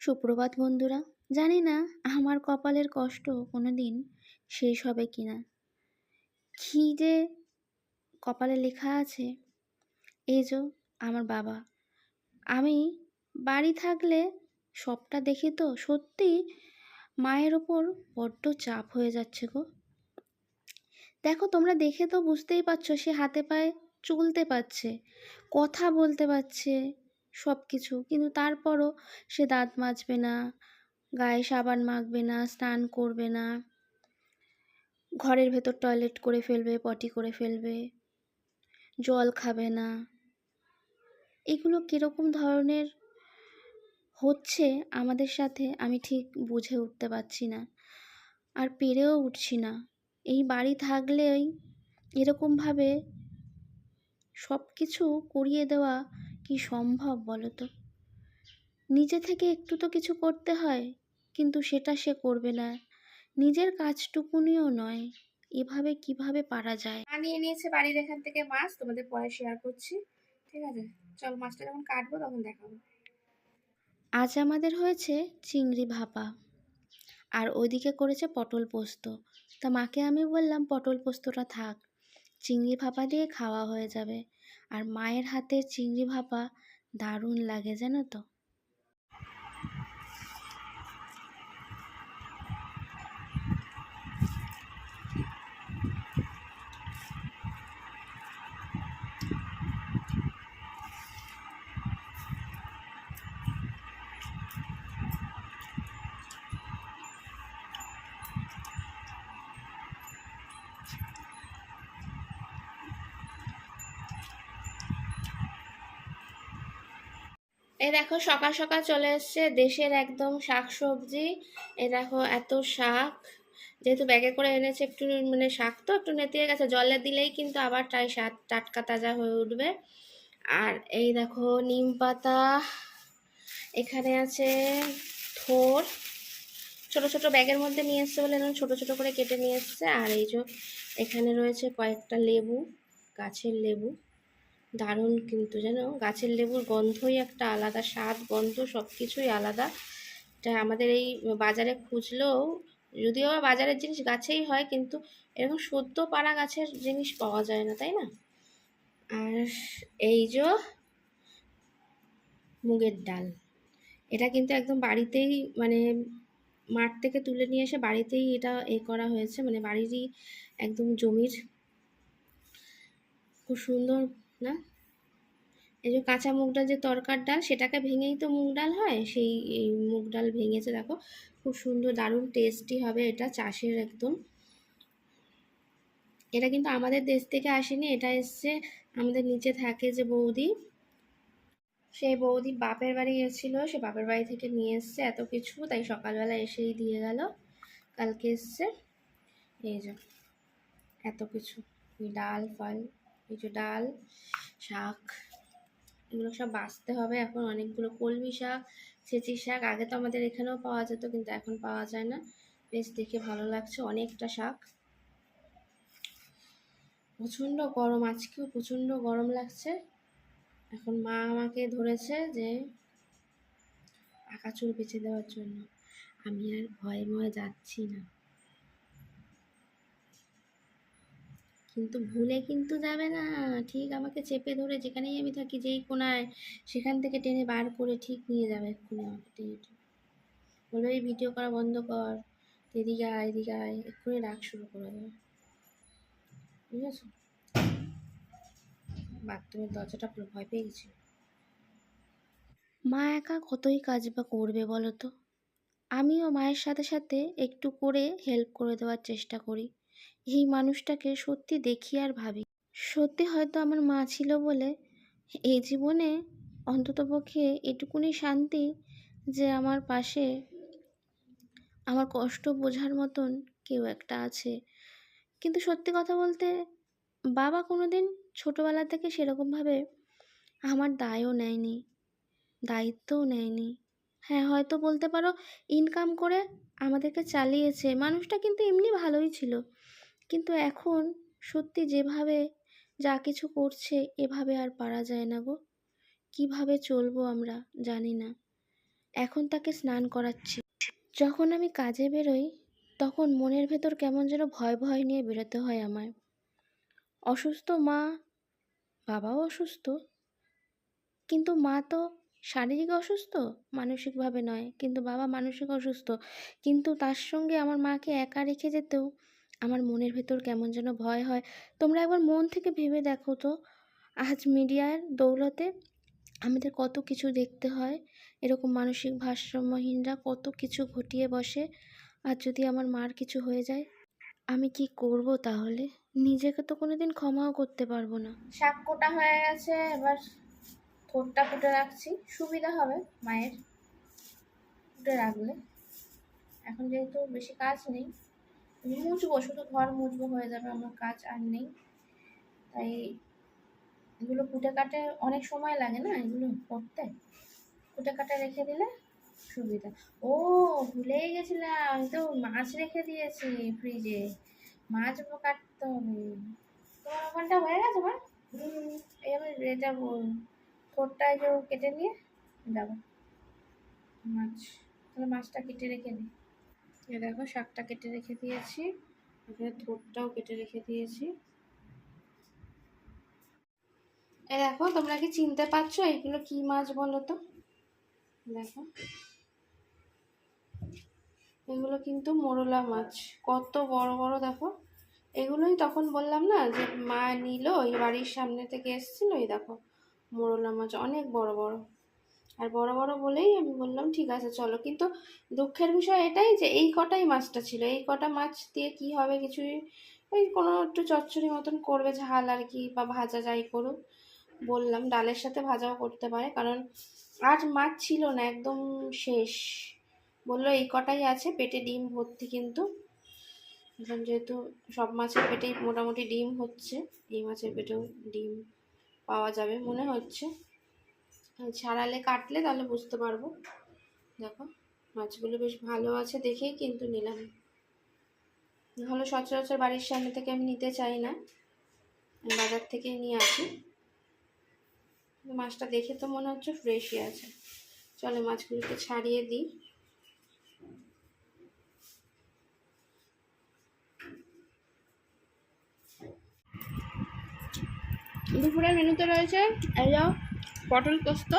সুপ্রভাত বন্ধুরা। জানি না আমার কপালের কষ্ট কোনো দিন শেষ হবে কি না কী যে কপালে লেখা আছে। এই আমার বাবা। আমি বাড়ি থাকলে সবটা দেখি তো সত্যি মায়ের ওপর বড্ড চাপ হয়ে যাচ্ছে গো। দেখো তোমরা দেখে তো বুঝতেই পারছ সে হাতে পায়ে চলতে পারছে, কথা বলতে পারছে সব কিছু কিন্তু তারপরও সে দাঁত মাজবে না, গায়ে সাবান মাখবে না, স্নান করবে না। ঘরের ভেতর টয়লেট করে ফেলবে, পটি করে ফেলবে, জল খাবে না। এগুলো কীরকম ধরনের হচ্ছে আমাদের সাথে আমি ঠিক বুঝে উঠতে পারছি না আর পেরেও উঠছি না। এই বাড়ি থাকলেই এরকমভাবে সব কিছু করিয়ে দেওয়া কি সম্ভব বলো তো? নিজে থেকে একটু তো কিছু করতে হয় কিন্তু সেটা সে করবে না। নিজের কাজটুকুনিও নয় এভাবে কীভাবে পারা যায়? নিয়ে নিয়েছে বাড়ির এখান থেকে মাছ তোমাদের পরে শেয়ার করছি ঠিক আছে? চল মাছটা যখন কাটবো তখন দেখাবো। আজ আমাদের হয়েছে চিংড়ি ভাপা আর ওইদিকে করেছে পটল পোস্ত। তা মাকে আমি বললাম পটল পোস্তটা থাক চিংড়ি ভাপা দিয়ে খাওয়া হয়ে যাবে। আর মায়ের হাতের চিংড়ি ভাপা দারুণ লাগে জানো তো? এই দেখো সকাল সকাল চলে এসছে দেশের একদম শাক সবজি এই দেখো এত শাক। যেহেতু ব্যাগে করে এনেছে একটু মানে শাক তো একটু নেতিয়ে গেছে, জলে দিলেই কিন্তু আবার টাই শাক টাটকা তাজা হয়ে উঠবে। আর এই দেখো নিম পাতা, এখানে আছে থোর। ছোট ছোট ব্যাগের মধ্যে নিয়ে এসছে বলে এরকম ছোটো ছোটো করে কেটে নিয়ে এসছে। আর এই যে এখানে রয়েছে কয়েকটা লেবু, গাছের লেবু। দারুণ কিন্তু যেন গাছের লেবুর গন্ধই একটা আলাদা, স্বাদ, গন্ধ সব কিছুই আলাদা। এটা আমাদের এই বাজারে খুঁজলেও, যদিও বাজারের জিনিস গাছেই হয়, কিন্তু এরকম সদ্য পাড়া গাছের জিনিস পাওয়া যায় না, তাই না? আর এই যে মুগের ডাল, এটা কিন্তু একদম বাড়িতেই মানে মাঠ থেকে তুলে নিয়ে এসে বাড়িতেই এটা এ করা হয়েছে মানে বাড়িরই একদম জমির খুব সুন্দর না? এই যে কাঁচা মুগ ডাল যে তরকার ডাল, সেটাকে ভেঙেই তো মুগ ডাল হয়? সেই মুগ ডাল ভেঙেছে, দেখো। খুব সুন্দর, দারুণ টেস্টি হবে এটা চাষের একদম। এটা কিন্তু আমাদের দেশ থেকে আসেনি, এটা এসছে আমাদের নিচে থাকে যে বৌদি। সেই বৌদি বাপের বাড়ি এসেছিল সে বাপের বাড়ি থেকে নিয়ে এসছে এত কিছু, তাই সকালবেলা এসেই দিয়ে গেল। কালকে এসছে। এই যে, এত কিছু। ডাল, ফল। এই যে ডাল, শাক, এগুলো সব বাঁচতে হবে। এখন অনেকগুলো কলমি শাক, ছেঁচি শাক, আগে তো আমাদের এখানেও পাওয়া যেত, কিন্তু এখন পাওয়া যায় না। বেশ দেখে ভালো লাগছে অনেকটা শাক। প্রচণ্ড গরম, আজকেও প্রচণ্ড গরম লাগছে। এখন মা আমাকে ধরেছে যে পাকা চুল বেছে দেওয়ার জন্য। আমি আর ভয়ে ভয়ে যাচ্ছি না। কিন্তু ভুলে কিন্তু যাবে না। ঠিক আমাকে চেপে ধরে যেখানেই আমি থাকি, যেই কোনায় সেখান থেকে টেনে বার করে ঠিক নিয়ে যাবে এক্ষুনি আমাকে টেনে বলবে, এই ভিডিও করা বন্ধ কর। এদিকে আয় এদিকে আয়। এক্ষুনি রাগ শুরু করে দেবে। বুঝেছ? বাথরুমের দরজাটা ভয় পেয়ে গেছি। মা একা কতই কাজ বা করবে বলো তো? আমিও মায়ের সাথে সাথে একটু করে হেল্প করে দেওয়ার চেষ্টা করি। এই মানুষটাকে সত্যি দেখি আর ভাবি। সত্যি হয়তো আমার মা ছিল বলে এই জীবনে অন্ততপক্ষে এটুকুনি শান্তি যে আমার পাশে আমার কষ্ট বোঝার মতন কেউ একটা আছে। কিন্তু সত্যি কথা বলতে বাবা কোনো দিন ছোটোবেলা থেকে সেরকমভাবে আমার দায়ও নেয়নি, দায়িত্বও নেয়নি। হ্যাঁ হয়তো বলতে পারো ইনকাম করে আমাদেরকে চালিয়েছে। মানুষটা কিন্তু এমনি ভালোই ছিল। কিন্তু এখন সত্যি যেভাবে যা কিছু করছে, এভাবে আর পারা যায় না গো। কীভাবে চলবো আমরা জানি না। এখন তাকে স্নান করাচ্ছি। যখন আমি কাজে বেরোই, তখন মনের ভেতর কেমন যেন ভয় ভয় নিয়ে বেরোতে হয় আমায় অসুস্থ মা, বাবাও অসুস্থ। কিন্তু মা তো শারীরিক অসুস্থ, মানসিকভাবে নয়। কিন্তু বাবা মানসিক অসুস্থ। কিন্তু তার সঙ্গে আমার মাকে একা রেখে যেতেও আমার মনের ভেতর কেমন যেন ভয় হয়। তোমরা একবার মন থেকে ভেবে দেখো তো, আজ মিডিয়ার দৌলতে আমাদের কত কিছু দেখতে হয়, এরকম মানসিক ভারসাম্যহীনরা কত কিছু ঘটিয়ে বসে, আর যদি আমার মার কিছু হয়ে যায়, আমি কি করব তাহলে? নিজেকে তো কোনোদিন ক্ষমাও করতে পারব না। শাক কোটা হয়ে গেছে, এবার ঠোঁটটা ফুটে রাখছি। সুবিধা হবে মায়ের, ফুটে রাখলে। এখন যেহেতু বেশি কাজ নেই মুছবো শুধু ঘর মুছবো হয়ে যাবে, আমার কাজ আর নেই। তাই এগুলো কুটে কাটে অনেক সময় লাগে না এগুলো করতে? কুটে কাটে রেখে দিলে সুবিধা। ও, ভুলেই গেছিলাম, আমি তো মাছ রেখে দিয়েছি ফ্রিজে। মাছ কাটতে হবে। তোমার ওখানটা হয়ে গেছে, মা? এই যাব ঠোঁটটা যে কেটে নিয়ে যাব। মাছ, তাহলে মাছটা কেটে রেখে দিই দেখো, শাকটা কেটে রেখে দিয়েছি। এখানে ঠোঁটটাও কেটে রেখে দিয়েছি। এ দেখো, তোমরা কি চিনতে পারছ এগুলো কি মাছ বলো তো? দেখো। এগুলো কিন্তু মোরলা মাছ। কত বড় বড়, দেখো। এগুলোই তখন বললাম না যে মা নিল, ওই বাড়ির সামনে থেকে এসেছিল, এই দেখো, মোরলা মাছ অনেক বড় বড়। আর বড় বড় বলেই আমি বললাম, ঠিক আছে, চলো। কিন্তু দুঃখের বিষয় এটাই যে এই কটাই মাছটা ছিল। এই কটা মাছ দিয়ে কি হবে কিছুই ওই কোনো একটু চচ্চড়ি মতন করবে ঝাল আর কি বা ভাজা যাই করুক। বললাম, ডালের সাথে ভাজাও করতে পারে। কারণ আর মাছ ছিল না, একদম শেষ। বলল, এই কটাই আছে, পেটে ডিম ভর্তি কিন্তু। এখন যেহেতু সব মাছের পেটেই মোটামুটি ডিম হচ্ছে, এই মাছের পেটেও ডিম পাওয়া যাবে মনে হচ্ছে। ছাড়ালে কাটলে তাহলে বুঝতে পারব। দেখো, মাছগুলো বেশ ভালো আছে দেখেই কিন্তু নিলাম। নাহলে সচরাচর বাড়ির সামনে থেকে আমি নিতে চাই না। বাজার থেকেই নিয়ে আসি। মাছটা দেখে তো মনে হচ্ছে ফ্রেশই আছে। চলে মাছগুলোকে ছাড়িয়ে দিই। দুপুরের মেনুতে রয়েছে এই পটল পোস্ত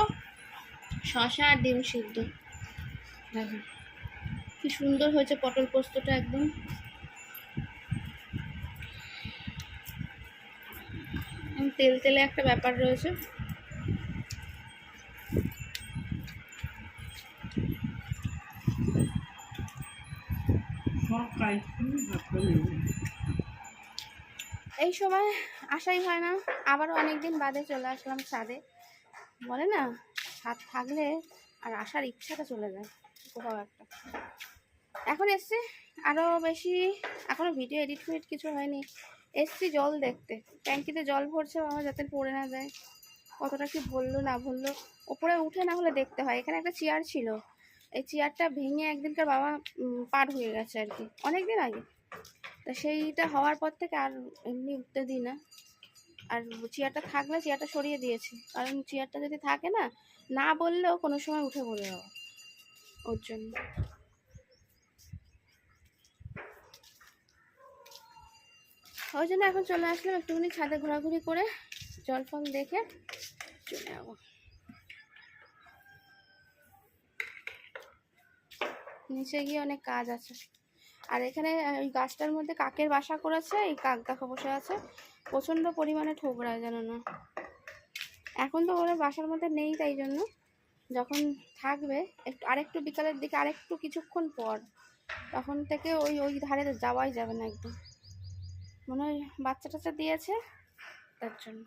শশা আর ডিম সিদ্ধ। দেখো কি সুন্দর হয়েছে পটল পোস্তটা একদম। তেল তেলে একটা ব্যাপার রয়েছে। এই সময় আসাই হয় না আবারও অনেক দিন বাদে চলে আসলাম ছাদে। বলে না, হাত থাকলে আর আসার ইচ্ছাটা চলে যায় কোথাও একটা। এখন এসছি আরও বেশি এখনও ভিডিও এডিট ফিডিট কিছু হয়নি। এসছি জল দেখতে, ট্যাঙ্কিতে জল ভরছে বাবা, যাতে পড়ে না যায়। কতটা কি ভরলো, না ভরলো, ওপরে উঠে না হলে দেখতে হয়। এখানে একটা চেয়ার ছিল, এই চেয়ারটা ভেঙে একদিনকার বাবা পার হয়ে গেছে আর কি অনেক দিন আগে। তা সেইটা হওয়ার পর থেকে আর এমনি উঠতে দিই না। আর চেয়ারটা থাকলে চেয়ারটা সরিয়ে দিয়েছি। কারণ চেয়ারটা যদি থাকে না না বললেও কোনো সময় উঠে পড়ে যাব ওর জন্য। ওই জন্য এখন চলে আসলাম একটুখানি ছাদে ঘোরাঘুরি করে জল ফল দেখে চলে যাব। নিচে গিয়ে অনেক কাজ আছে। আর এখানে ওই গাছটার মধ্যে কাকের বাসা করেছে, এই কাক দেখো বসে আছে। প্রচণ্ড পরিমাণে ঠোকরা জানো না। এখন তো ওরা বাসার মধ্যে নেই তাই জন্য। যখন থাকবে, একটু, আরেকটু বিকালের দিকে, আরেকটু কিছুক্ষণ পর, তখন থেকে ওই ওই ধারে যাওয়াই যাবে না একদম। মনে হয় বাচ্চা টাচ্চা দিয়েছে, তার জন্য।